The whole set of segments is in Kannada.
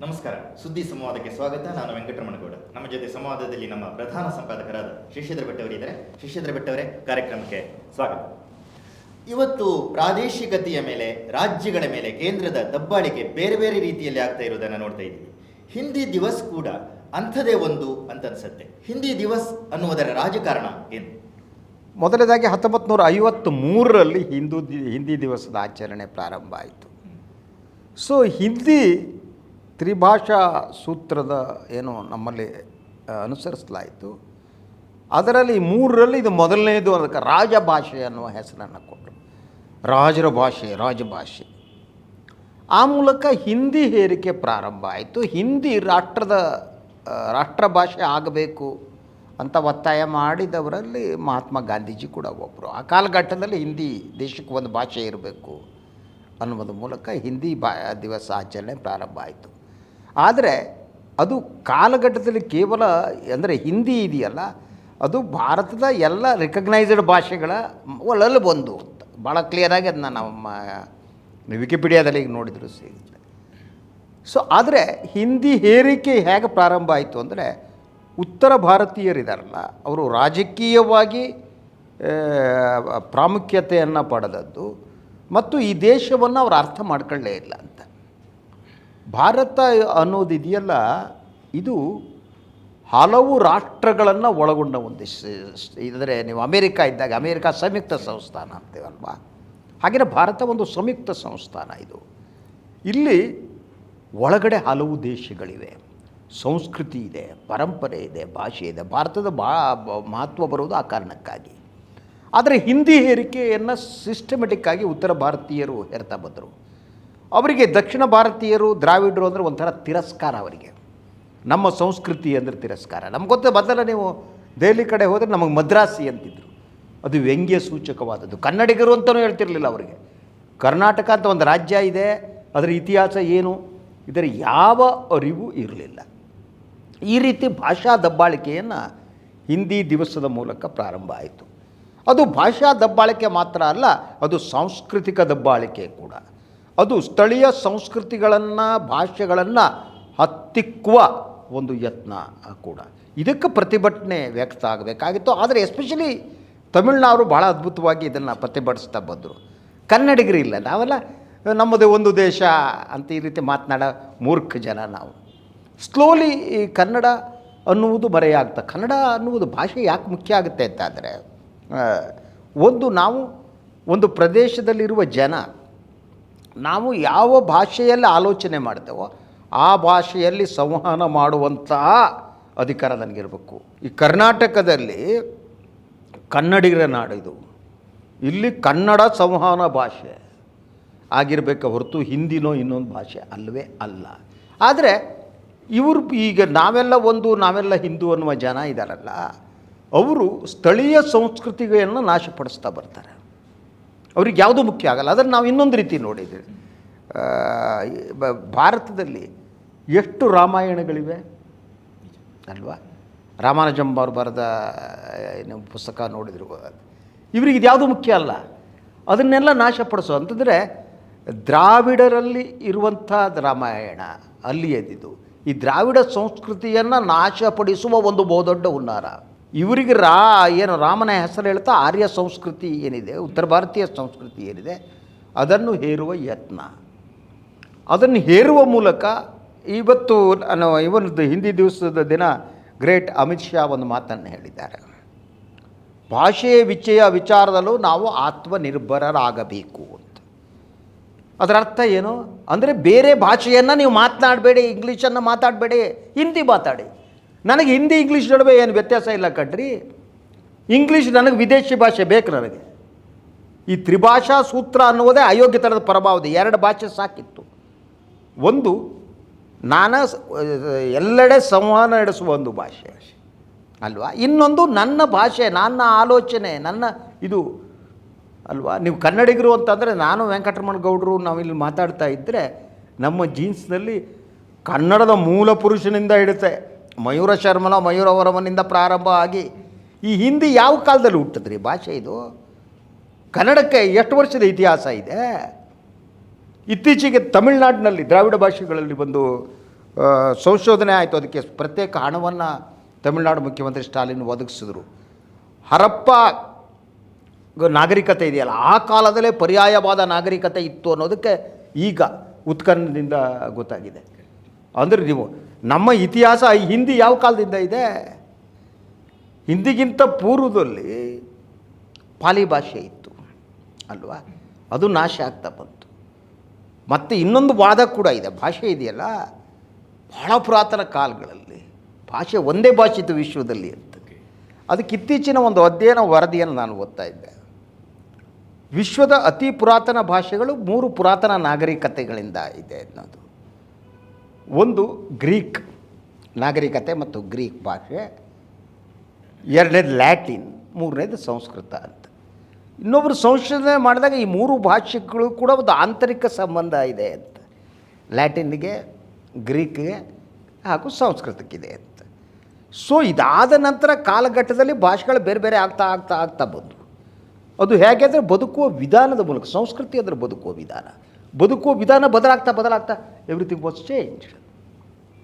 ನಮಸ್ಕಾರ. ಸುದ್ದಿ ಸಂವಾದಕ್ಕೆ ಸ್ವಾಗತ. ನಾನು ವೆಂಕಟರಮಣಗೌಡ. ನಮ್ಮ ಜೊತೆ ಸಂವಾದದಲ್ಲಿ ನಮ್ಮ ಪ್ರಧಾನ ಸಂಪಾದಕರಾದ ಶಶಿಧರ ಭಟ್ ಅವರಿದ್ದಾರೆ ಬೆಟ್ಟವರೇ ಕಾರ್ಯಕ್ರಮಕ್ಕೆ ಸ್ವಾಗತ. ಇವತ್ತು ಪ್ರಾದೇಶಿಕತೆಯ ಮೇಲೆ, ರಾಜ್ಯಗಳ ಮೇಲೆ, ಕೇಂದ್ರದ ದಬ್ಬಾಳಿಕೆ ಬೇರೆ ಬೇರೆ ರೀತಿಯಲ್ಲಿ ಆಗ್ತಾ ಇರೋದನ್ನು ನೋಡ್ತಾ ಇದ್ದೀವಿ. ಹಿಂದಿ ದಿವಸ್ ಕೂಡ ಅಂಥದೇ ಒಂದು ಅಂತ ಅನ್ಸುತ್ತೆ. ಹಿಂದಿ ದಿವಸ್ ಅನ್ನುವುದರ ರಾಜಕಾರಣ ಏನು? ಮೊದಲನೇದಾಗಿ ಹತ್ತೊಂಬತ್ತು ನೂರ ಐವತ್ತು ಮೂರರಲ್ಲಿ ಹಿಂದೂ ಹಿಂದಿ ದಿವಸದ ಆಚರಣೆ ಪ್ರಾರಂಭ ಆಯಿತು. ಸೊ ಹಿಂದಿ ತ್ರಿಭಾಷಾ ಸೂತ್ರದ ಏನು ನಮ್ಮಲ್ಲಿ ಅನುಸರಿಸಲಾಯಿತು. ಅದರಲ್ಲಿ ಮೂರರಲ್ಲಿ ಇದು ಮೊದಲನೇದು ಅದಕ್ಕೆ ರಾಜಭಾಷೆ ಅನ್ನುವ ಹೆಸರನ್ನು ಕೊಟ್ಟರು. ರಾಜರ ಭಾಷೆ, ರಾಜಭಾಷೆ. ಆ ಮೂಲಕ ಹಿಂದಿ ಹೇರಿಕೆ ಪ್ರಾರಂಭ ಆಯಿತು. ಹಿಂದಿ ರಾಷ್ಟ್ರದ ರಾಷ್ಟ್ರಭಾಷೆ ರಾಷ್ಟ್ರ ಭಾಷೆ ಆಗಬೇಕು ಅಂತ ಒತ್ತಾಯ ಮಾಡಿದವರಲ್ಲಿ ಮಹಾತ್ಮ ಗಾಂಧೀಜಿ ಕೂಡ ಒಬ್ಬರು. ಆ ಕಾಲಘಟ್ಟದಲ್ಲಿ ಹಿಂದಿ ದೇಶಕ್ಕೆ ಒಂದು ಭಾಷೆ ಇರಬೇಕು ಅನ್ನುವುದ್ರ ಮೂಲಕ ಹಿಂದಿ ಬಾ, ದಿವಸ ಆಚರಣೆ ಪ್ರಾರಂಭ ಆಯಿತು. ಆದರೆ ಅದು ಕಾಲಘಟ್ಟದಲ್ಲಿ ಕೇವಲ ಅಂದರೆ ಹಿಂದಿ ಇದೆಯಲ್ಲ, ಅದು ಭಾರತದ ಎಲ್ಲ ರಿಕಗ್ನೈಸ್ಡ್ ಭಾಷೆಗಳ ಒಳಲು ಬಂದು ಭಾಳ ಕ್ಲಿಯರಾಗಿ ಅದನ್ನ ನಮ್ಮ ವಿಕಿಪೀಡಿಯಾದಲ್ಲಿ ಈಗ ನೋಡಿದರೂ ಸಿಗುತ್ತೆ ಸೊ ಆದರೆ ಹಿಂದಿ ಹೇರಿಕೆ ಹೇಗೆ ಪ್ರಾರಂಭ ಆಯಿತು ಅಂದರೆ ಉತ್ತರ ಭಾರತೀಯರಿದಾರಲ್ಲ, ಅವರು ರಾಜಕೀಯವಾಗಿ ಪ್ರಾಮುಖ್ಯತೆಯನ್ನು ಪಡೆದದ್ದು ಮತ್ತು ಈ ದೇಶವನ್ನು ಅವರು ಅರ್ಥ ಮಾಡ್ಕೊಳ್ಳೇ ಇಲ್ಲ ಅಂತ. ಭಾರತ ಅನ್ನೋದು ಇದೆಯಲ್ಲ, ಇದು ಹಲವು ರಾಷ್ಟ್ರಗಳನ್ನು ಒಳಗೊಂಡ ಒಂದು ಇದ್ರೆ ನೀವು ಅಮೇರಿಕಾ ಇದ್ದಾಗ ಅಮೇರಿಕಾ ಸಂಯುಕ್ತ ಸಂಸ್ಥಾನ ಅಂತೀವಲ್ವಾ? ಹಾಗೆಯೇ ಭಾರತ ಒಂದು ಸಂಯುಕ್ತ ಸಂಸ್ಥಾನ ಇದು. ಇಲ್ಲಿ ಒಳಗಡೆ ಹಲವು ದೇಶಗಳಿವೆ. ಸಂಸ್ಕೃತಿ ಇದೆ, ಪರಂಪರೆ ಇದೆ, ಭಾಷೆ ಇದೆ. ಭಾರತದ ಬಾ ಮಹತ್ವ ಬರುವುದು ಆ ಕಾರಣಕ್ಕಾಗಿ. ಆದರೆ ಹಿಂದಿ ಹೇರಿಕೆಯನ್ನು ಸಿಸ್ಟಮೆಟಿಕ್ಕಾಗಿ ಉತ್ತರ ಭಾರತೀಯರು ಹೇರ್ತಾ ಬಂದರು. ಅವರಿಗೆ ದಕ್ಷಿಣ ಭಾರತೀಯರು ದ್ರಾವಿಡರು ಅಂದರೆ ಒಂಥರ ತಿರಸ್ಕಾರ ಅವರಿಗೆ. ನಮ್ಮ ಸಂಸ್ಕೃತಿ ಅಂದರೆ ತಿರಸ್ಕಾರ. ನಮ್ಗೆ ಗೊತ್ತ ಬದಲ ನೀವು ದೆಹಲಿ ಕಡೆ ಹೋದರೆ ನಮಗೆ ಮದ್ರಾಸಿ ಅಂತಿದ್ರು. ಅದು ವ್ಯಂಗ್ಯ ಸೂಚಕವಾದದ್ದು. ಕನ್ನಡಿಗರು ಅಂತಲೂ ಹೇಳ್ತಿರ್ಲಿಲ್ಲ ಅವರಿಗೆ. ಕರ್ನಾಟಕ ಅಂತ ಒಂದು ರಾಜ್ಯ ಇದೆ, ಅದರ ಇತಿಹಾಸ ಏನು? ಇದರ ಯಾವ ಅರಿವು ಇರಲಿಲ್ಲ. ಈ ರೀತಿ ಭಾಷಾ ದಬ್ಬಾಳಿಕೆಯನ್ನು ಹಿಂದಿ ದಿವಸದ ಮೂಲಕ ಪ್ರಾರಂಭ ಆಯಿತು. ಅದು ಭಾಷಾ ದಬ್ಬಾಳಿಕೆ ಮಾತ್ರ ಅಲ್ಲ, ಅದು ಸಾಂಸ್ಕೃತಿಕ ದಬ್ಬಾಳಿಕೆ ಕೂಡ. ಅದು ಸ್ಥಳೀಯ ಸಂಸ್ಕೃತಿಗಳನ್ನು, ಭಾಷೆಗಳನ್ನು ಹತ್ತಿಕ್ಕುವ ಒಂದು ಯತ್ನ ಕೂಡ. ಇದಕ್ಕೆ ಪ್ರತಿಭಟನೆ ವ್ಯಕ್ತ ಆಗಬೇಕಾಗಿತ್ತು. ಆದರೆ ಎಸ್ಪೆಷಲಿ ತಮಿಳ್ನಾಡು ಭಾಳ ಅದ್ಭುತವಾಗಿ ಇದನ್ನು ಪ್ರತಿಭಟಿಸ್ತಾ ಬಂದರು. ಕನ್ನಡಿಗರು ಇಲ್ಲ. ನಾವೆಲ್ಲ, ನಮ್ಮದೇ ಒಂದು ದೇಶ ಅಂತ ಈ ರೀತಿ ಮಾತನಾಡೋ ಮೂರ್ಖ ಜನ ನಾವು. ಸ್ಲೋಲಿ ಈ ಕನ್ನಡ ಅನ್ನುವುದು ಮರೆಯಾಗ್ತಾ, ಕನ್ನಡ ಅನ್ನುವುದು ಭಾಷೆ ಯಾಕೆ ಮುಖ್ಯ ಆಗುತ್ತೆ ಅಂತಾದರೆ ಒಂದು ನಾವು ಒಂದು ಪ್ರದೇಶದಲ್ಲಿರುವ ಜನ ನಾವು ಯಾವ ಭಾಷೆಯಲ್ಲಿ ಆಲೋಚನೆ ಮಾಡ್ತೇವೋ ಆ ಭಾಷೆಯಲ್ಲಿ ಸಂವಹನ ಮಾಡುವಂತಹ ಅಧಿಕಾರ ನನಗಿರಬೇಕು. ಈ ಕರ್ನಾಟಕದಲ್ಲಿ ಕನ್ನಡಿಗರ ನಾಡು ಇದು ಇಲ್ಲಿ ಕನ್ನಡ ಸಂವಹನ ಭಾಷೆ ಆಗಿರಬೇಕು ಹೊರತು ಹಿಂದಿನೋ ಇನ್ನೊಂದು ಭಾಷೆ ಅಲ್ಲವೇ ಅಲ್ಲ. ಆದರೆ ಇವರು ಈಗ ನಾವೆಲ್ಲ ಒಂದು, ನಾವೆಲ್ಲ ಹಿಂದೂ ಅನ್ನುವ ಜನ ಇದ್ದಾರಲ್ಲ ಅವರು ಸ್ಥಳೀಯ ಸಂಸ್ಕೃತಿಗಳನ್ನು ನಾಶಪಡಿಸ್ತಾ ಬರ್ತಾರೆ. ಅವ್ರಿಗೆ ಯಾವುದೂ ಮುಖ್ಯ ಆಗಲ್ಲ. ಅದನ್ನು ನಾವು ಇನ್ನೊಂದು ರೀತಿ ನೋಡಿದ್ದೀವಿ. ಭಾರತದಲ್ಲಿ ಎಷ್ಟು ರಾಮಾಯಣಗಳಿವೆ? ಅಲ್ವಾ? ರಾಮಾನುಜಂ ಅವರು ಬರೆದ, ಏನು ಪುಸ್ತಕ ನೋಡಿದ್ರು. ಇವರಿಗೆ ಇದು ಯಾವುದೂ ಮುಖ್ಯ ಅಲ್ಲ. ಅದನ್ನೆಲ್ಲ ನಾಶಪಡಿಸೋ. ಅಂತಂದರೆ ದ್ರಾವಿಡರಲ್ಲಿ ಇರುವಂಥ ರಾಮಾಯಣ ಅಲ್ಲಿ ಎದ್ದಿದ್ದು ಈ ದ್ರಾವಿಡ ಸಂಸ್ಕೃತಿಯನ್ನು ನಾಶಪಡಿಸುವ ಒಂದು ಬಹುದೊಡ್ಡ ಹುನ್ನಾರ. ಇವರಿಗೆ ರಾ, ಏನು ರಾಮನ ಹೆಸರು ಹೇಳ್ತಾ ಆರ್ಯ ಸಂಸ್ಕೃತಿ ಏನಿದೆ, ಉತ್ತರ ಭಾರತೀಯ ಸಂಸ್ಕೃತಿ ಏನಿದೆ, ಅದನ್ನು ಹೇರುವ ಯತ್ನ. ಅದನ್ನು ಹೇರುವ ಮೂಲಕ ಇವತ್ತು ಇವನದ್ದು ಹಿಂದಿ ದಿವಸದ ದಿನ ಗ್ರೇಟ್ ಅಮಿತ್ ಶಾ ಒಂದು ಮಾತನ್ನು ಹೇಳಿದ್ದಾರೆ. ಭಾಷೆಯ ವಿಚಯ ವಿಚಾರದಲ್ಲೂ ನಾವು ಆತ್ಮನಿರ್ಭರರಾಗಬೇಕು ಅಂತ. ಅದರ ಅರ್ಥ ಏನು? ಅಂದರೆ ಬೇರೆ ಭಾಷೆಯನ್ನು ನೀವು ಮಾತನಾಡಬೇಡಿ ಇಂಗ್ಲೀಷನ್ನು ಮಾತಾಡಬೇಡಿ, ಹಿಂದಿ ಮಾತಾಡಿ. ನನಗೆ ಹಿಂದಿ ಇಂಗ್ಲೀಷ್ ನಡುವೆ ಏನು ವ್ಯತ್ಯಾಸ ಇಲ್ಲ ಕಣ್ರಿ. ಇಂಗ್ಲೀಷ್ ನನಗೆ ವಿದೇಶಿ ಭಾಷೆ ಬೇಕು ನನಗೆ. ಈ ತ್ರಿಭಾಷಾ ಸೂತ್ರ ಅನ್ನುವುದೇ ಅಯೋಗ್ಯತನದ ಪರಮಾವಧಿ. ಎರಡು ಭಾಷೆ ಸಾಕಿತ್ತು. ಒಂದು, ನಾನಾ ಎಲ್ಲೆಡೆ ಸಂವಹನ ನಡೆಸುವ ಒಂದು ಭಾಷೆ. ಅಲ್ವಾ? ಇನ್ನೊಂದು, ನನ್ನ ಭಾಷೆ, ನನ್ನ ಆಲೋಚನೆ, ನನ್ನ ಇದು, ಅಲ್ವಾ? ನೀವು ಕನ್ನಡಿಗರು ಅಂತಂದರೆ ನಾನು ವೆಂಕಟರಮಣ ಗೌಡರು ನಾವಿಲ್ಲಿ ಮಾತಾಡ್ತಾ ಇದ್ದರೆ ನಮ್ಮ ಜೀನ್ಸ್ನಲ್ಲಿ ಕನ್ನಡದ ಮೂಲ ಪುರುಷನಿಂದ ಹಿಡುತ್ತೆ ಮಯೂರ ಶರ್ಮನ ಮಯೂರವರಮನಿಂದ ಪ್ರಾರಂಭ ಆಗಿ ಈ ಹಿಂದಿ ಯಾವ ಕಾಲದಲ್ಲಿ ಹುಟ್ಟಿದ್ರಿ? ಭಾಷೆ ಇದು? ಕನ್ನಡಕ್ಕೆ ಎಷ್ಟು ವರ್ಷದ ಇತಿಹಾಸ ಇದೆ? ಇತ್ತೀಚೆಗೆ ತಮಿಳುನಾಡಿನಲ್ಲಿ ದ್ರಾವಿಡ ಭಾಷೆಗಳಲ್ಲಿ ಒಂದು ಸಂಶೋಧನೆ ಆಯಿತು. ಅದಕ್ಕೆ ಪ್ರತ್ಯೇಕ ಹಣವನ್ನು ತಮಿಳುನಾಡು ಮುಖ್ಯಮಂತ್ರಿ ಸ್ಟಾಲಿನ್ ಒದಗಿಸಿದ್ರು. ಹರಪ್ಪ ನಾಗರಿಕತೆ ಇದೆಯಲ್ಲ, ಆ ಕಾಲದಲ್ಲೇ ಪರ್ಯಾಯವಾದ ನಾಗರಿಕತೆ ಇತ್ತು ಅನ್ನೋದಕ್ಕೆ ಈಗ ಉತ್ಕನ್ನದಿಂದ ಗೊತ್ತಾಗಿದೆ. ಅಂದರೆ ನೀವು ನಮ್ಮ ಇತಿಹಾಸ ಹಿಂದಿ ಯಾವ ಕಾಲದಿಂದ ಇದೆ? ಹಿಂದಿಗಿಂತ ಪೂರ್ವದಲ್ಲಿ ಪಾಲಿ ಭಾಷೆ ಇತ್ತು ಅಲ್ವಾ? ಅದು ನಾಶ ಆಗ್ತಾ ಬಂತು. ಮತ್ತು ಇನ್ನೊಂದು ವಾದ ಕೂಡ ಇದೆ ಭಾಷೆ ಇದೆಯಲ್ಲ? ಬಹಳ ಪುರಾತನ ಕಾಲಗಳಲ್ಲಿ ಭಾಷೆ ಒಂದೇ ಭಾಷೆ ಇತ್ತು ವಿಶ್ವದಲ್ಲಿ ಅಂತ. ಅದಕ್ಕೆ ಇತ್ತೀಚಿನ ಒಂದು ಅಧ್ಯಯನ ವರದಿಯನ್ನು ನಾನು ಓದ್ತಾ ಇದ್ದೆ. ವಿಶ್ವದ ಅತಿ ಪುರಾತನ ಭಾಷೆಗಳು ಮೂರು ಪುರಾತನ ನಾಗರಿಕತೆಗಳಿಂದ ಇದೆ ಅನ್ನೋದು. ಒಂದು ಗ್ರೀಕ್ ನಾಗರಿಕತೆ ಮತ್ತು ಗ್ರೀಕ್ ಭಾಷೆ, ಎರಡನೇದು ಲ್ಯಾಟಿನ್, ಮೂರನೇದು ಸಂಸ್ಕೃತ ಅಂತ. ಇನ್ನೊಬ್ಬರು ಸಂಶೋಧನೆ ಮಾಡಿದಾಗ ಈ ಮೂರು ಭಾಷೆಗಳು ಕೂಡ ಒಂದು ಆಂತರಿಕ ಸಂಬಂಧ ಇದೆ ಅಂತ. ಲ್ಯಾಟಿನ್ಗೆ, ಗ್ರೀಕ್ಗೆ ಹಾಗೂ ಸಂಸ್ಕೃತಕ್ಕಿದೆ ಅಂತ. ಸೊ ಇದಾದ ನಂತರ ಕಾಲಘಟ್ಟದಲ್ಲಿ ಭಾಷೆಗಳು ಬೇರೆ ಬೇರೆ ಆಗ್ತಾ ಆಗ್ತಾ ಆಗ್ತಾ ಬಂದವು. ಅದು ಹೇಗೆ ಅಂದರೆ ಬದುಕುವ ವಿಧಾನದ ಮೂಲಕ, ಸಂಸ್ಕೃತಿ ಅಂದರೆ ಬದುಕುವ ವಿಧಾನ. ಬದುಕುವ ವಿಧಾನ ಬದಲಾಗ್ತಾ ಬದಲಾಗ್ತಾ ಎವ್ರಿಥಿಂಗ್ ವಾಸ್ ಚೇಂಜ್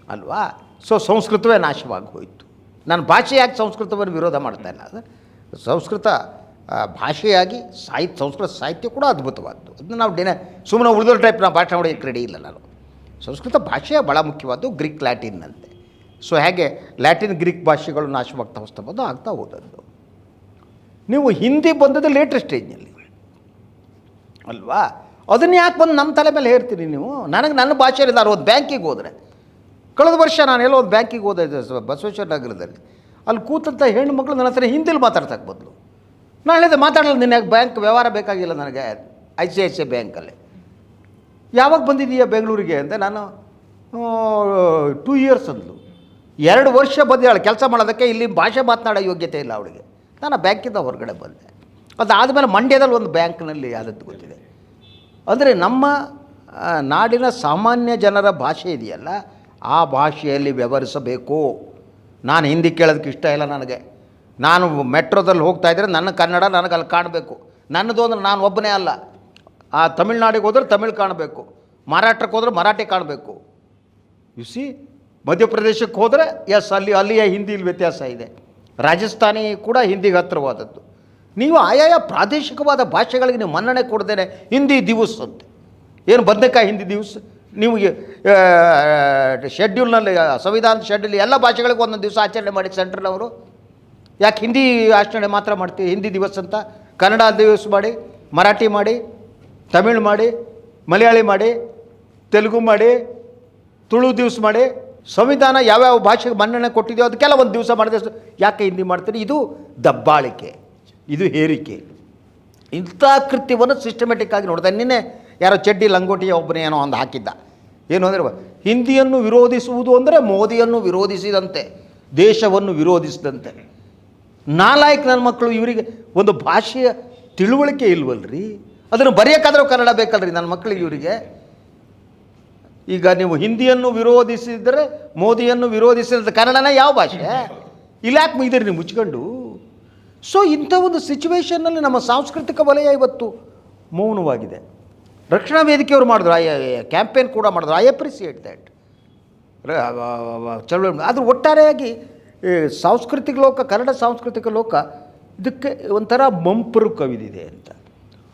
ಅಲ್ವಾ? ಸೊ ಸಂಸ್ಕೃತವೇ ನಾಶವಾಗಿ ಹೋಯಿತು. ನಾನು ಭಾಷೆ ಸಂಸ್ಕೃತವನ್ನು ವಿರೋಧ ಮಾಡ್ತಾ ಇಲ್ಲ. ಸಂಸ್ಕೃತ ಭಾಷೆಯಾಗಿ ಸಾಹಿತ್ಯ ಸಂಸ್ಕೃತ ಸಾಹಿತ್ಯ ಕೂಡ ಅದ್ಭುತವಾದ್ದು. ಅದನ್ನ ನಾವು ಡಿನ ಸುಮ್ಮನೆ ಉಳಿದೋ ಟೈಪ್ ನಾವು ಭಾಷೆ ಮಾಡೋಕ್ಕೆ ರೆಡಿ ಇಲ್ಲ ನಾನು. ಸಂಸ್ಕೃತ ಭಾಷೆ ಭಾಳ ಮುಖ್ಯವಾದ್ದು ಗ್ರೀಕ್ ಲ್ಯಾಟಿನ್ ಅಂತೆ ಸೊ ಹೇಗೆ ಲ್ಯಾಟಿನ್ ಗ್ರೀಕ್ ಭಾಷೆಗಳು ನಾಶವಾಗ್ತಾ ಹೊಸ್ತಾ ಬಂದು ಆಗ್ತಾ ಹೋದದ್ದು. ನೀವು ಹಿಂದಿ ಬಂದದ್ದು ಲೇಟರ್ ಸ್ಟೇಜ್ನಲ್ಲಿ ಅಲ್ವಾ? ಅದನ್ನು ಯಾಕೆ ಬಂದು ನಮ್ಮ ತಲೆ ಮೇಲೆ ಹೇರ್ತೀರಿ ನೀವು? ನನಗೆ ನನ್ನ ಭಾಷೆಯಲ್ಲಿ ಒಂದು ಬ್ಯಾಂಕಿಗೆ ಹೋದರೆ. ಕಳೆದ ವರ್ಷ ನಾನು ಎಲ್ಲೋ ಒಂದು ಬ್ಯಾಂಕಿಗೆ ಹೋದೆ ಬಸವೇಶ್ವರ ನಗರದಲ್ಲಿ. ಅಲ್ಲಿ ಕೂತಂಥ ಹೆಣ್ಣು ಮಕ್ಕಳು ನನ್ನ ಹತ್ರ ಹಿಂದಿಲಿ ಮಾತಾಡ್ತಕ್ಕೆ ಬದಲು. ನಾನು ಹೇಳಿದೆ, ಮಾತಾಡಲ್ಲ ನಿನ್ನ ಬ್ಯಾಂಕ್ ವ್ಯವಹಾರ ಬೇಕಾಗಿಲ್ಲ ನನಗೆ? I C I C I ಬ್ಯಾಂಕಲ್ಲಿ ಯಾವಾಗ ಬಂದಿದ್ದೀಯಾ ಬೆಂಗಳೂರಿಗೆ ಅಂತ ನಾನು ಟೂ ಇಯರ್ಸ್ ಅಂದ್ಲು. ಎರಡು ವರ್ಷ ಬಂದಿದ್ದಾಳೆ ಕೆಲಸ ಮಾಡೋದಕ್ಕೆ, ಇಲ್ಲಿ ಭಾಷೆ ಮಾತನಾಡೋ ಯೋಗ್ಯತೆ ಇಲ್ಲ ಅವಳಿಗೆ. ನಾನು ಬ್ಯಾಂಕಿಂದ ಹೊರಗಡೆ ಬಂದೆ. ಅದಾದಮೇಲೆ ಮಂಡ್ಯದಲ್ಲಿ ಒಂದು ಬ್ಯಾಂಕ್ನಲ್ಲಿ ಆದದ್ದು ಗೊತ್ತಿದೆ. ಅಂದರೆ ನಮ್ಮ ನಾಡಿನ ಸಾಮಾನ್ಯ ಜನರ ಭಾಷೆ ಇದೆಯಲ್ಲ, ಆ ಭಾಷೆಯಲ್ಲಿ ವ್ಯವಹರಿಸಬೇಕು. ನಾನು ಹಿಂದಿ ಕೇಳೋದಕ್ಕೆ ಇಷ್ಟ ಇಲ್ಲ ನನಗೆ. ನಾನು ಮೆಟ್ರೋದಲ್ಲಿ ಹೋಗ್ತಾ ಇದ್ದರೆ ನನ್ನ ಕನ್ನಡ ನನಗೆ ಅಲ್ಲಿ ಕಾಣಬೇಕು. ನನ್ನದು ಅಂದ್ರೆ ನಾನು ಒಬ್ಬನೇ ಅಲ್ಲ. ಆ ತಮಿಳ್ನಾಡಿಗೆ ಹೋದರೆ ತಮಿಳ್ ಕಾಣಬೇಕು. ಮಹಾರಾಷ್ಟ್ರಕ್ಕೆ ಹೋದರೆ ಮರಾಠಿ ಕಾಣಬೇಕು. ಯು ಸಿ ಮಧ್ಯಪ್ರದೇಶಕ್ಕೆ ಹೋದರೆ ಎಸ್ ಅಲ್ಲಿ, ಅಲ್ಲಿಯ ಹಿಂದಿಲಿ ವ್ಯತ್ಯಾಸ ಇದೆ. ರಾಜಸ್ಥಾನಿ ಕೂಡ ಹಿಂದಿಗೆ ಹತ್ತಿರವಾದದ್ದು. ನೀವು ಆಯಾಯ ಪ್ರಾದೇಶಿಕವಾದ ಭಾಷೆಗಳಿಗೆ ನೀವು ಮನ್ನಣೆ ಕೊಡ್ದೇನೆ ಹಿಂದಿ ದಿವಸ್ ಅಂತ. ಏನು ಬದನೆಕಾಯಿ ಹಿಂದಿ ದಿವಸ? ನೀವು ಶೆಡ್ಯೂಲ್ನಲ್ಲಿ ಸಂವಿಧಾನದ ಶೆಡ್ಯೂಲ್ ಎಲ್ಲ ಭಾಷೆಗಳಿಗೆ ಒಂದೊಂದು ದಿವಸ ಆಚರಣೆ ಮಾಡಿ ಸೆಂಟ್ರಲ್ ಯಾಕೆ ಹಿಂದಿ ಆಚರಣೆ ಮಾತ್ರ ಮಾಡ್ತೀವಿ ಹಿಂದಿ ದಿವಸ ಅಂತ? ಕನ್ನಡ ದಿವಸ ಮಾಡಿ, ಮರಾಠಿ ಮಾಡಿ, ತಮಿಳ್ ಮಾಡಿ, ಮಲಯಾಳಿ ಮಾಡಿ, ತೆಲುಗು ಮಾಡಿ, ತುಳು ದಿವಸ ಮಾಡಿ, ಸಂವಿಧಾನ ಯಾವ್ಯಾವ ಭಾಷೆಗೆ ಮನ್ನಣೆ ಕೊಟ್ಟಿದೆಯೋ ಅದಕ್ಕೆಲ್ಲ ಒಂದು ದಿವಸ ಮಾಡಿದೆ ಯಾಕೆ ಹಿಂದಿ ಮಾಡ್ತೀರಿ? ಇದು ದಬ್ಬಾಳಿಕೆ. ಇದು ಹೇರಿಕೆ. ಇಂಥ ಕೃತ್ಯವನ್ನು ಸಿಸ್ಟಮೆಟಿಕ್ಕಾಗಿ ನೋಡ್ದೆ ನಿನ್ನೆ ಯಾರೋ ಚಡ್ಡಿ ಲಂಗೋಟಿಯ ಒಬ್ಬನೇ ಏನೋ ಒಂದು ಹಾಕಿದ್ದ. ಏನು ಅಂದರೆ, ಹಿಂದಿಯನ್ನು ವಿರೋಧಿಸುವುದು ಅಂದರೆ ಮೋದಿಯನ್ನು ವಿರೋಧಿಸಿದಂತೆ, ದೇಶವನ್ನು ವಿರೋಧಿಸಿದಂತೆ. ನಾಲಾಯಕ್ ನನ್ನ ಮಕ್ಕಳು, ಇವರಿಗೆ ಒಂದು ಭಾಷೆಯ ತಿಳುವಳಿಕೆ ಇಲ್ವಲ್ರಿ? ಅದನ್ನು ಬರೆಯೋಕ್ಕಾದ್ರೂ ಕನ್ನಡ ಬೇಕಲ್ರಿ ನನ್ನ ಮಕ್ಕಳಿಗೆ ಇವರಿಗೆ? ಈಗ ನೀವು ಹಿಂದಿಯನ್ನು ವಿರೋಧಿಸಿದರೆ ಮೋದಿಯನ್ನು ವಿರೋಧಿಸಿದಂತೆ ಕನ್ನಡನ ಯಾವ ಭಾಷೆ? ಯಾಕೆ ಮುಗಿದಿರಿ ನೀವು ಮುಚ್ಕೊಂಡು? ಸೊ ಇಂಥ ಒಂದು ಸಿಚುವೇಷನ್ನಲ್ಲಿ ನಮ್ಮ ಸಾಂಸ್ಕೃತಿಕ ವಲಯ ಇವತ್ತು ಮೌನವಾಗಿದೆ. ರಕ್ಷಣಾ ವೇದಿಕೆಯವರು ಮಾಡಿದ್ರು ಐ ಕ್ಯಾಂಪೇನ್ ಕೂಡ ಮಾಡಿದ್ರು. ಐ ಅಪ್ರಿಸಿಯೇಟ್ ದ್ಯಾಟ್ ಚಳುವಳಿ ಆದರೂ ಒಟ್ಟಾರೆಯಾಗಿ ಸಾಂಸ್ಕೃತಿಕ ಲೋಕ, ಕನ್ನಡ ಸಾಂಸ್ಕೃತಿಕ ಲೋಕ, ಇದಕ್ಕೆ ಒಂಥರ ಮಂಪರು ಕವಿದಿದೆ ಅಂತ.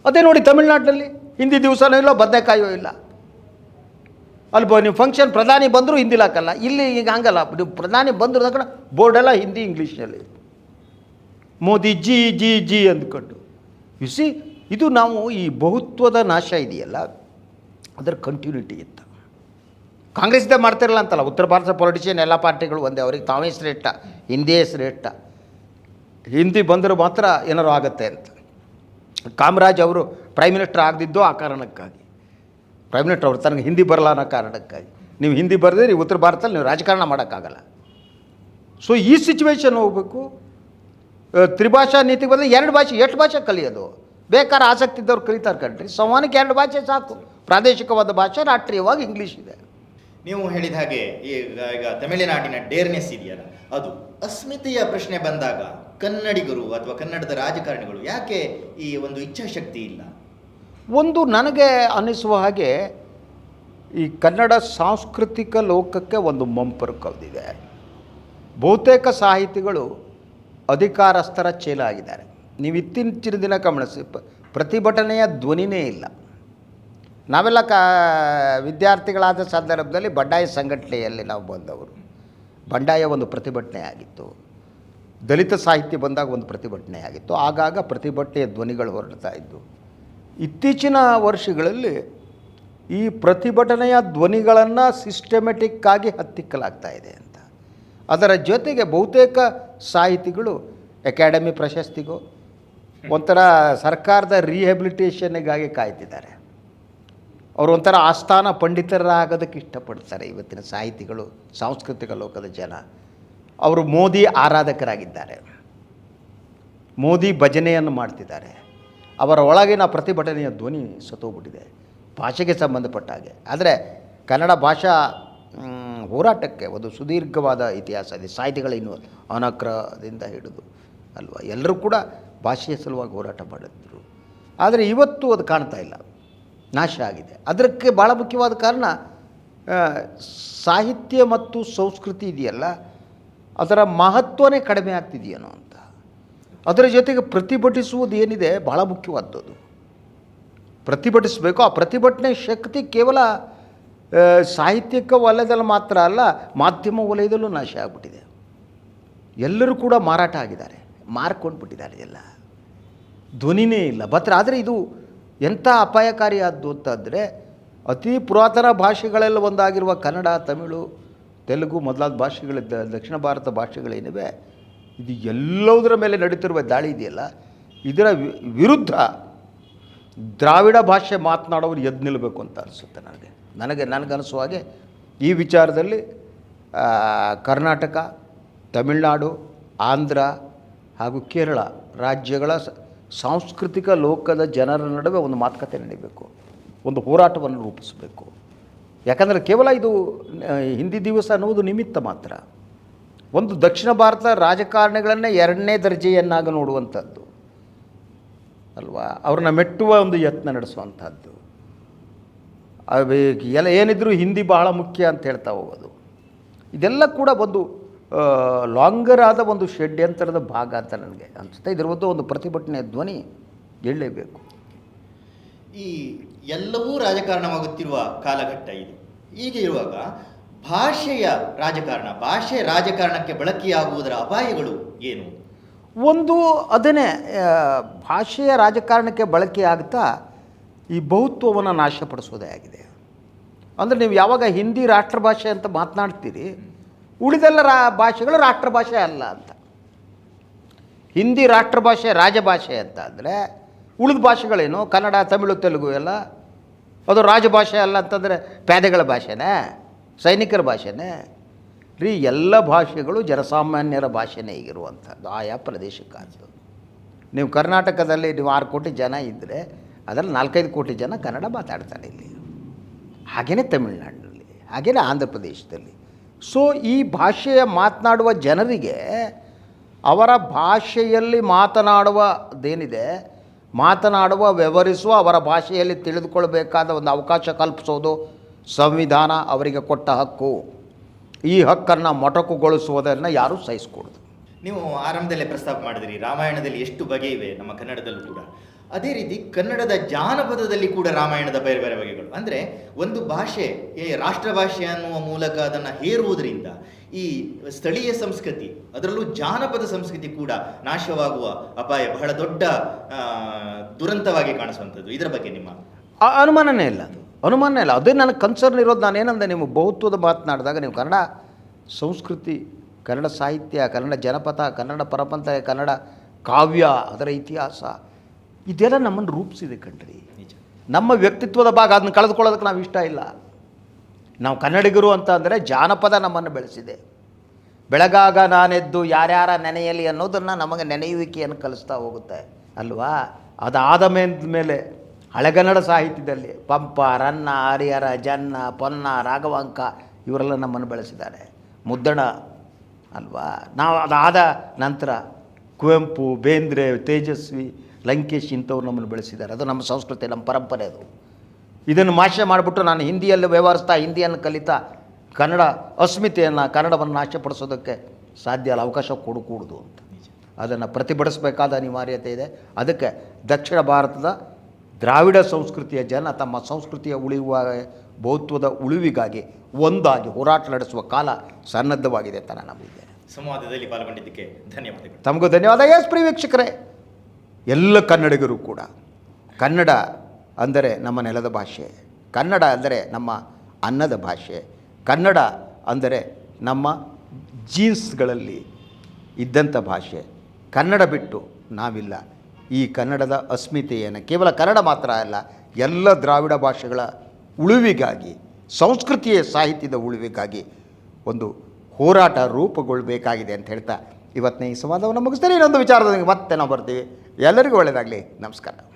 ಅದೇ ನೋಡಿ ತಮಿಳ್ನಾಡಿನಲ್ಲಿ, ಹಿಂದಿ ದಿವಸನೂ ಇಲ್ಲ, ಬದನೆಕಾಯೋ ಇಲ್ಲ. ಅಲ್ಲಿ ನೀವು ಫಂಕ್ಷನ್ ಪ್ರಧಾನಿ ಬಂದರೂ ಹಿಂದಿಲಾಕಲ್ಲ ಇಲ್ಲಿ ಈಗ ಹಂಗಲ್ಲ. ನೀವು ಪ್ರಧಾನಿ ಬಂದರು ತಕ್ಷಣ ಬೋರ್ಡೆಲ್ಲ ಹಿಂದಿ ಇಂಗ್ಲೀಷ್ನಲ್ಲಿ ಮೋದಿ ಜಿ ಜಿ ಜಿ ಅಂದ್ಕೊಂಡು. ಸಿ ಇದು ನಾವು ಈ ಬಹುತ್ವದ ನಾಶ ಇದೆಯಲ್ಲ? ಅದರ ಕಂಟಿನ್ಯೂಟಿ ಇತ್ತು. ಕಾಂಗ್ರೆಸ್ದೇ ಮಾಡ್ತಿರಲ್ಲ ಅಂತಲ್ಲ, ಉತ್ತರ ಭಾರತದ ಪೊಲಿಟಿಷಿಯನ್ ಎಲ್ಲ ಪಾರ್ಟಿಗಳು ಒಂದೇ, ಅವ್ರಿಗೆ ತಾವೇ ಶ್ರೇಷ್ಠ, ಹಿಂದಿಯೇ ಶ್ರೇಷ್ಠ. ಹಿಂದಿ ಬಂದರೂ ಮಾತ್ರ ಏನಾರು ಆಗುತ್ತೆ ಅಂತ. ಕಾಮರಾಜ್ ಅವರು ಪ್ರೈಮ್ ಮಿನಿಸ್ಟರ್ ಆಗದಿದ್ದು ಆ ಕಾರಣಕ್ಕಾಗಿ. ಪ್ರೈಮ್ ಮಿನಿಸ್ಟರ್ ಅವರು ತನಗೆ ಹಿಂದಿ ಬರಲ್ಲ ಅನ್ನೋ ಕಾರಣಕ್ಕಾಗಿ. ನೀವು ಹಿಂದಿ ಬರೆದ್ರೆ ನೀವು ಉತ್ತರ ಭಾರತದಲ್ಲಿ ನೀವು ರಾಜಕಾರಣ ಮಾಡೋಕ್ಕಾಗಲ್ಲ. ಸೊ ಈ ಸಿಚುವೇಶನ್ ಹೋಗ್ಬೇಕು. ತ್ರಿಭಾಷಾ ನೀತಿ ಬಂದರೆ ಎರಡು ಭಾಷೆ ಎಷ್ಟು ಭಾಷೆ ಕಲಿಯೋದು ಬೇಕಾದ್ರೆ ಆಸಕ್ತಿ ಇದ್ದವ್ರು ಕಲಿತಾರೆ ಕಣ್ರಿ. ಸಂವಹನಕ್ಕೆ ಎರಡು ಭಾಷೆ ಸಾಕು. ಪ್ರಾದೇಶಿಕವಾದ ಭಾಷೆ ರಾಷ್ಟ್ರೀಯವಾಗಿ ಇಂಗ್ಲೀಷ್ ಇದೆ. ನೀವು ಹೇಳಿದ ಹಾಗೆ ಈಗ ಈಗ ತಮಿಳುನಾಡಿನ ಡೇರ್ನೆಸ್ ಇದೆಯಲ್ಲ ಅದು ಅಸ್ಮಿತೆಯ ಪ್ರಶ್ನೆ ಬಂದಾಗ ಕನ್ನಡಿಗರು ಅಥವಾ ಕನ್ನಡದ ರಾಜಕಾರಣಿಗಳು ಯಾಕೆ ಈ ಒಂದು ಇಚ್ಛಾಶಕ್ತಿ ಇಲ್ಲ? ಒಂದು ನನಗೆ ಅನ್ನಿಸುವ ಹಾಗೆ ಈ ಕನ್ನಡ ಸಾಂಸ್ಕೃತಿಕ ಲೋಕಕ್ಕೆ ಒಂದು ಮಂಪರು ಕಲ್ದಿದೆ. ಬಹುತೇಕ ಸಾಹಿತಿಗಳು ಅಧಿಕಾರಸ್ಥರ ಚೇಲ ಆಗಿದ್ದಾರೆ. ನೀವು ಇತ್ತೀಚಿನ ದಿನ ಗಮನಿಸಿ ಪ್ರತಿಭಟನೆಯ ಧ್ವನಿನೇ ಇಲ್ಲ. ನಾವೆಲ್ಲ ಕ, ವಿದ್ಯಾರ್ಥಿಗಳಾದ ಸಂದರ್ಭದಲ್ಲಿ ಬಂಡಾಯ ಸಂಘಟನೆಯಲ್ಲಿ ನಾವು ಬಂದವರು. ಬಂಡಾಯ ಒಂದು ಪ್ರತಿಭಟನೆ ಆಗಿತ್ತು. ದಲಿತ ಸಾಹಿತ್ಯ ಬಂದಾಗ ಒಂದು ಪ್ರತಿಭಟನೆ ಆಗಿತ್ತು. ಆಗಾಗ ಪ್ರತಿಭಟನೆಯ ಧ್ವನಿಗಳು ಹೊರಡ್ತಾ ಇದ್ದವು ಇತ್ತೀಚಿನ ವರ್ಷಗಳಲ್ಲಿ ಈ ಪ್ರತಿಭಟನೆಯ ಧ್ವನಿಗಳನ್ನು ಸಿಸ್ಟಮೆಟಿಕ್ಕಾಗಿ ಹತ್ತಿಕ್ಕಲಾಗ್ತಾ ಇದೆ ಅದರ ಜೊತೆಗೆ ಬಹುತೇಕ ಸಾಹಿತಿಗಳು, ಅಕಾಡೆಮಿ ಪ್ರಶಸ್ತಿಗೂ, ಒಂಥರ ಸರ್ಕಾರದ ರಿಹ್ಯಾಬಿಲಿಟೇಷನ್ಗಾಗಿ ಕಾಯ್ತಿದ್ದಾರೆ. ಅವರು ಒಂಥರ ಆಸ್ಥಾನ ಪಂಡಿತರಾಗೋದಕ್ಕೆ ಇಷ್ಟಪಡ್ತಾರೆ ಇವತ್ತಿನ ಸಾಹಿತಿಗಳು, ಸಾಂಸ್ಕೃತಿಕ ಲೋಕದ ಜನ. ಅವರು ಮೋದಿ ಆರಾಧಕರಾಗಿದ್ದಾರೆ. ಮೋದಿ ಭಜನೆಯನ್ನು ಮಾಡ್ತಿದ್ದಾರೆ. ಅವರ ಒಳಗಿನ ಪ್ರತಿಭಟನೆಯ ಧ್ವನಿ ಸತ್ತೋಗ್ಬಿಟ್ಟಿದೆ, ಭಾಷೆಗೆ ಸಂಬಂಧಪಟ್ಟ ಹಾಗೆ. ಆದರೆ ಕನ್ನಡ ಭಾಷಾ ಹೋರಾಟಕ್ಕೆ ಒಂದು ಸುದೀರ್ಘವಾದ ಇತಿಹಾಸ ಇದೆ. ಸಾಹಿತಿಗಳ ಇನ್ನು ಅನಕ್ರದಿಂದ ಹಿಡಿದು ಅಲ್ವಾ? ಎಲ್ಲರೂ ಕೂಡ ಭಾಷೆಯ ಸಲುವಾಗಿ ಹೋರಾಟ ಮಾಡಿದ್ರು. ಆದರೆ ಇವತ್ತು ಅದು ಕಾಣ್ತಾ ಇಲ್ಲ. ನಾಶ ಆಗಿದೆ. ಅದಕ್ಕೆ ಭಾಳ ಮುಖ್ಯವಾದ ಕಾರಣ ಸಾಹಿತ್ಯ ಮತ್ತು ಸಂಸ್ಕೃತಿ ಇದೆಯಲ್ಲ? ಅದರ ಮಹತ್ವನೇ ಕಡಿಮೆ ಆಗ್ತಿದೆಯೇನೋ ಅಂತ. ಅದರ ಜೊತೆಗೆ ಪ್ರತಿಭಟಿಸುವುದು ಏನಿದೆ? ಬಹಳ ಮುಖ್ಯವಾದದ್ದು. ಪ್ರತಿಭಟಿಸಬೇಕು. ಆ ಪ್ರತಿಭಟನೆ ಶಕ್ತಿ ಕೇವಲ ಸಾಹಿತ್ಯಿಕ ವಲಯದಲ್ಲಿ ಮಾತ್ರ ಅಲ್ಲ, ಮಾಧ್ಯಮ ವಲಯದಲ್ಲೂ ನಾಶ ಆಗಿಬಿಟ್ಟಿದೆ. ಎಲ್ಲರೂ ಕೂಡ ಮಾರಾಟ ಆಗಿದ್ದಾರೆ. ಮಾರ್ಕೊಂಡ್ಬಿಟ್ಟಿದ್ದಾರೆ ಎಲ್ಲ. ಧ್ವನಿನೇ ಇಲ್ಲ. ಭತ್ರ ಆದರೆ ಇದು ಎಂಥ ಅಪಾಯಕಾರಿಯಾದ್ದು ಅಂತಂದರೆ ಅತಿ ಪುರಾತನ ಭಾಷೆಗಳೆಲ್ಲ ಒಂದಾಗಿರುವ ಕನ್ನಡ, ತಮಿಳು, ತೆಲುಗು ಮೊದಲಾದ ಭಾಷೆಗಳಿದ್ದ, ದಕ್ಷಿಣ ಭಾರತ ಭಾಷೆಗಳೇನಿವೆ, ಇದು ಎಲ್ಲದರ ಮೇಲೆ ನಡೀತಿರುವ ದಾಳಿ ಇದೆಯಲ್ಲ. ಇದರ ವಿರುದ್ಧ ದ್ರಾವಿಡ ಭಾಷೆ ಮಾತನಾಡೋರು ಎದ್ದು ನಿಲ್ಲಬೇಕು ಅಂತ ಅನಿಸುತ್ತೆ ನನಗೆ. ನನಗೆ ನನಗನ್ನಿಸುವ ಹಾಗೆ ಈ ವಿಚಾರದಲ್ಲಿ ಕರ್ನಾಟಕ, ತಮಿಳುನಾಡು, ಆಂಧ್ರ ಹಾಗೂ ಕೇರಳ ರಾಜ್ಯಗಳ ಸಾಂಸ್ಕೃತಿಕ ಲೋಕದ ಜನರ ನಡುವೆ ಒಂದು ಮಾತುಕತೆ ನಡೀಬೇಕು. ಒಂದು ಹೋರಾಟವನ್ನು ರೂಪಿಸಬೇಕು. ಯಾಕಂದರೆ ಕೇವಲ ಇದು ಹಿಂದಿ ದಿವಸ ಅನ್ನುವುದು ನಿಮಿತ್ತ ಮಾತ್ರ. ಒಂದು ದಕ್ಷಿಣ ಭಾರತ ರಾಜಕಾರಣಿಗಳನ್ನೇ ಎರಡನೇ ದರ್ಜೆಯನ್ನಾಗಿ ನೋಡುವಂಥದ್ದು. ಅಲ್ವಾ? ಅವ್ರನ್ನ ಮೆಟ್ಟುವ ಒಂದು ಯತ್ನ ನಡೆಸುವಂಥದ್ದು. ಎಲ್ಲ ಏನಿದ್ರು ಹಿಂದಿ ಬಹಳ ಮುಖ್ಯ ಅಂತ ಹೇಳ್ತಾ ಹೋಗೋದು. ಇದೆಲ್ಲ ಕೂಡ ಒಂದು ಲಾಂಗರ್ ಆದ ಒಂದು ಷಡ್ಯಂತರದ ಭಾಗ ಅಂತ ನನಗೆ ಅನಿಸುತ್ತೆ. ಇದರ ಒಂದು ಒಂದು ಪ್ರತಿಭಟನೆ ಧ್ವನಿ ಹೇಳಲೇಬೇಕು. ಈ ಎಲ್ಲವೂ ರಾಜಕಾರಣವಾಗುತ್ತಿರುವ ಕಾಲಘಟ್ಟ ಇದು. ಹೀಗೆ ಇರುವಾಗ ಭಾಷೆಯ ರಾಜಕಾರಣ, ಭಾಷೆ ರಾಜಕಾರಣಕ್ಕೆ ಬಳಕೆಯಾಗುವುದರ ಅಪಾಯಗಳು ಏನು? ಒಂದು ಅದನ್ನೇ ಭಾಷೆಯ ರಾಜಕಾರಣಕ್ಕೆ ಬಳಕೆ ಆಗ್ತಾ ಈ ಬಹುತ್ವವನ್ನು ನಾಶಪಡಿಸೋದೇ ಆಗಿದೆ. ಅಂದರೆ ನೀವು ಯಾವಾಗ ಹಿಂದಿ ರಾಷ್ಟ್ರಭಾಷೆ ಅಂತ ಮಾತನಾಡ್ತೀರಿ, ಉಳಿದೆಲ್ಲ ರಾ, ಭಾಷೆಗಳು ರಾಷ್ಟ್ರಭಾಷೆ ಅಲ್ಲ ಅಂತ. ಹಿಂದಿ ರಾಷ್ಟ್ರಭಾಷೆ ರಾಜಭಾಷೆ ಅಂತ ಅಂದರೆ, ಉಳಿದ ಭಾಷೆಗಳೇನು? ಕನ್ನಡ, ತಮಿಳು, ತೆಲುಗು ಎಲ್ಲ ಅದು ರಾಜಭಾಷೆ ಅಲ್ಲ ಅಂತಂದರೆ ಪ್ಯಾದೆಗಳ ಭಾಷೆನೇ, ಸೈನಿಕರ ಭಾಷೆನೇ. ರೀ, ಎಲ್ಲ ಭಾಷೆಗಳು ಜನಸಾಮಾನ್ಯರ ಭಾಷೆನೇ ಈಗಿರುವಂಥದ್ದು ಆಯಾ ಪ್ರದೇಶಕ್ಕಾದ್ದು. ನೀವು ಕರ್ನಾಟಕದಲ್ಲಿ ನೀವು ಆರು ಕೋಟಿ ಜನ ಇದ್ದರೆ ಅದರಲ್ಲಿ ನಾಲ್ಕೈದು ಕೋಟಿ ಜನ ಕನ್ನಡ ಮಾತಾಡ್ತಾರೆ ಇಲ್ಲಿ. ಹಾಗೆಯೇ ತಮಿಳುನಾಡಿನಲ್ಲಿ ಹಾಗೆಯೇ ಆಂಧ್ರ ಪ್ರದೇಶದಲ್ಲಿ. ಸೊ ಈ ಭಾಷೆಯ ಮಾತನಾಡುವ ಜನರಿಗೆ, ಅವರ ಭಾಷೆಯಲ್ಲಿ ಮಾತನಾಡುವದೇನಿದೆ ಮಾತನಾಡುವ, ವ್ಯವಹರಿಸುವ, ಅವರ ಭಾಷೆಯಲ್ಲಿ ತಿಳಿದುಕೊಳ್ಬೇಕಾದ ಒಂದು ಅವಕಾಶ ಕಲ್ಪಿಸೋದು, ಸಂವಿಧಾನ ಅವರಿಗೆ ಕೊಟ್ಟ ಹಕ್ಕು. ಈ ಹಕ್ಕನ್ನು ಮೊಟಕುಗೊಳಿಸುವುದನ್ನು ಯಾರೂ ಸಹಿಸ್ಕೊಡ್ದು. ನೀವು ಆರಂಭದಲ್ಲೇ ಪ್ರಸ್ತಾಪ ಮಾಡಿದ್ರಿ ರಾಮಾಯಣದಲ್ಲಿ ಎಷ್ಟು ಬಗೆ ಇವೆ ನಮ್ಮ ಕನ್ನಡದಲ್ಲೂ ಕೂಡ. ಅದೇ ರೀತಿ ಕನ್ನಡದ ಜಾನಪದದಲ್ಲಿ ಕೂಡ ರಾಮಾಯಣದ ಬೇರೆ ಬೇರೆ ಬಗೆಗಳು. ಅಂದರೆ ಒಂದು ಭಾಷೆ ಏ ರಾಷ್ಟ್ರ ಭಾಷೆ ಅನ್ನುವ ಮೂಲಕ ಅದನ್ನು ಹೇರುವುದರಿಂದ ಈ ಸ್ಥಳೀಯ ಸಂಸ್ಕೃತಿ ಅದರಲ್ಲೂ ಜಾನಪದ ಸಂಸ್ಕೃತಿ ಕೂಡ ನಾಶವಾಗುವ ಅಪಾಯ ಬಹಳ ದೊಡ್ಡ ದುರಂತವಾಗಿ ಕಾಣಿಸುವಂಥದ್ದು. ಇದರ ಬಗ್ಗೆ ನಿಮ್ಮ ಅನುಮಾನನೇ ಇಲ್ಲ ಅದು. ಅನುಮಾನ ಇಲ್ಲ. ಅದೇ ನನಗೆ ಕನ್ಸರ್ನ್ ಇರೋದು ನಾನೇನಂದೆ ನಿಮ್ಮ ಬಹುತ್ವದ ಮಾತನಾಡಿದಾಗ ನೀವು ಕನ್ನಡ ಸಂಸ್ಕೃತಿ ಕನ್ನಡ ಸಾಹಿತ್ಯ ಕನ್ನಡ ಜನಪದ ಕನ್ನಡ ಪರಪಂಥ ಕನ್ನಡ ಕಾವ್ಯ ಅದರ ಇತಿಹಾಸ ಇದೆಲ್ಲ ನಮ್ಮನ್ನು ರೂಪಿಸಿದೆ ಕಣ್ರಿ. ನಿಜ. ನಮ್ಮ ವ್ಯಕ್ತಿತ್ವದ ಭಾಗ ಅದನ್ನ ಕಳೆದುಕೊಳ್ಳೋದಕ್ಕೆ ನಾವು ಇಷ್ಟ ಇಲ್ಲ. ನಾವು ಕನ್ನಡಿಗರು ಅಂತ ಅಂದರೆ ಜಾನಪದ ನಮ್ಮನ್ನು ಬೆಳೆಸಿದೆ. ಬೆಳಗಾಗ ನಾನೆದ್ದು ಯಾರ್ಯಾರ ನೆನೆಯಲಿ ಅನ್ನೋದನ್ನು ನಮಗೆ ನೆನೆಯುವಿಕೆಯನ್ನು ಕಲಿಸ್ತಾ ಹೋಗುತ್ತೆ ಅಲ್ವಾ? ಅದಾದ ಮೇಲೆ ಹಳೆಗನ್ನಡ ಸಾಹಿತ್ಯದಲ್ಲಿ ಪಂಪ, ರನ್ನ ಹರಿಹರ ಜನ್ನ, ಪೊನ್ನ, ರಾಘವಾಂಕ ಇವರೆಲ್ಲ ನಮ್ಮನ್ನು ಬೆಳೆಸಿದ್ದಾರೆ. ಮುದ್ದಣ ಅಲ್ವಾ? ನಾವು ಅದಾದ ನಂತರ ಕುವೆಂಪು, ಬೇಂದ್ರೆ, ತೇಜಸ್ವಿ, ಲಂಕೇಶ್ ಇಂಥವ್ರು ನಮ್ಮನ್ನು ಬೆಳೆಸಿದ್ದಾರೆ. ಅದು ನಮ್ಮ ಸಂಸ್ಕೃತಿ, ನಮ್ಮ ಪರಂಪರೆ ಅದು. ಇದನ್ನು ಮಾಶ್ಯ ಮಾಡಿಬಿಟ್ಟು ನಾನು ಹಿಂದಿಯಲ್ಲಿ ವ್ಯವಹರಿಸ್ತಾ, ಹಿಂದಿಯನ್ನು ಕಲಿತಾ ಕನ್ನಡ ಅಸ್ಮಿತೆಯನ್ನು, ಕನ್ನಡವನ್ನು ನಾಶಪಡಿಸೋದಕ್ಕೆ ಸಾಧ್ಯ ಅಲ್ಲ, ಅವಕಾಶ ಕೊಡಕೂಡುದು ಅಂತ. ಅದನ್ನು ಪ್ರತಿಭಟಿಸಬೇಕಾದ ಅನಿವಾರ್ಯತೆ ಇದೆ. ಅದಕ್ಕೆ ದಕ್ಷಿಣ ಭಾರತದ ದ್ರಾವಿಡ ಸಂಸ್ಕೃತಿಯ ಜನ ತಮ್ಮ ಸಂಸ್ಕೃತಿಯ ಉಳಿಯುವ ಬಹುತ್ವದ ಉಳಿವಿಗಾಗಿ ಒಂದಾಗಿ ಹೋರಾಟ ನಡೆಸುವ ಕಾಲ ಸನ್ನದ್ಧವಾಗಿದೆ ಅಂತ ನಾನು ನಂಬಿದ್ದೇನೆ. ಸಂವಾದದಲ್ಲಿ ಪಾಲ್ಗೊಂಡಿದ್ದಕ್ಕೆ ಧನ್ಯವಾದಗಳು. ತಮಗೂ ಧನ್ಯವಾದ. ಎಸ್ ಪ್ರಿಯ ವೀಕ್ಷಕರೇ ಎಲ್ಲ ಕನ್ನಡಿಗರು ಕೂಡ ಕನ್ನಡ ಅಂದರೆ ನಮ್ಮ ನೆಲದ ಭಾಷೆ ಕನ್ನಡ ಅಂದರೆ ನಮ್ಮ ಅನ್ನದ ಭಾಷೆ ಕನ್ನಡ ಅಂದರೆ ನಮ್ಮ ಜೀನ್ಸ್ಗಳಲ್ಲಿ ಇದ್ದಂಥ ಭಾಷೆ ಕನ್ನಡ ಬಿಟ್ಟು ನಾವಿಲ್ಲ. ಈ ಕನ್ನಡದ ಅಸ್ಮಿತೆಯನ್ನು ಕೇವಲ ಕನ್ನಡ ಮಾತ್ರ ಅಲ್ಲ, ಎಲ್ಲ ದ್ರಾವಿಡ ಭಾಷೆಗಳ ಉಳಿವಿಗಾಗಿ, ಸಂಸ್ಕೃತಿಯ ಸಾಹಿತ್ಯದ ಉಳಿವಿಗಾಗಿ ಒಂದು ಹೋರಾಟ ರೂಪುಗೊಳ್ಳಬೇಕಾಗಿದೆ ಅಂತ ಹೇಳ್ತಾ ಇವತ್ತಿನ ಈ ಸಂವಾದವನ್ನು ಮುಗಿಸ್ತೇನೆ. ಇನ್ನೊಂದು ವಿಚಾರದೊಂದಿಗೆ ಮತ್ತೆ ನಾವು ಬರ್ತೀವಿ. ಎಲ್ಲರಿಗೂ ಒಳ್ಳೆಯದಾಗಲಿ. ನಮಸ್ಕಾರ.